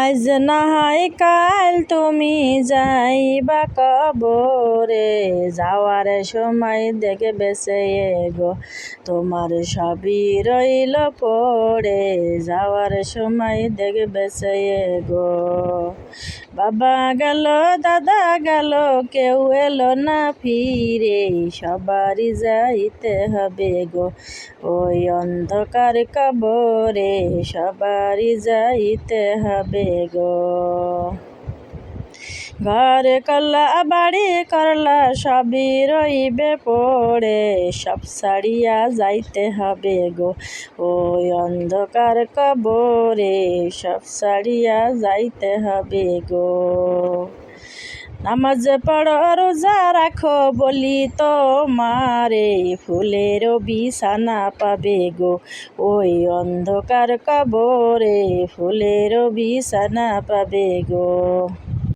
আজ না হয় কাল তুমি যাইবা কবরে। যাওয়ার সময় দেখে বেসে গো, তোমার সবই রইল পড়ে। যাওয়ার সময় দেখে বেসে গো। বাবা গেল, দাদা গেল, কেউ এলো না ফিরে। সবারই যাইতে হবে গো ওই অন্ধকার কবরে। সবারই যাইতে হবে গো। ঘর করলা বাড়ি করলা সবই রইবে পড়ে। সব ছাড়িয়া যাইতে হবে গো ওই অন্ধকার কবরে। সব ছাড়িয়া যাইতে হবে গো। নামাজ পড়ো, রোজা রাখো বলি তো মারে ফুলের বিছানা পাবে গো ওই অন্ধকার কবরে। ফুলের বিছানা পাবে গো।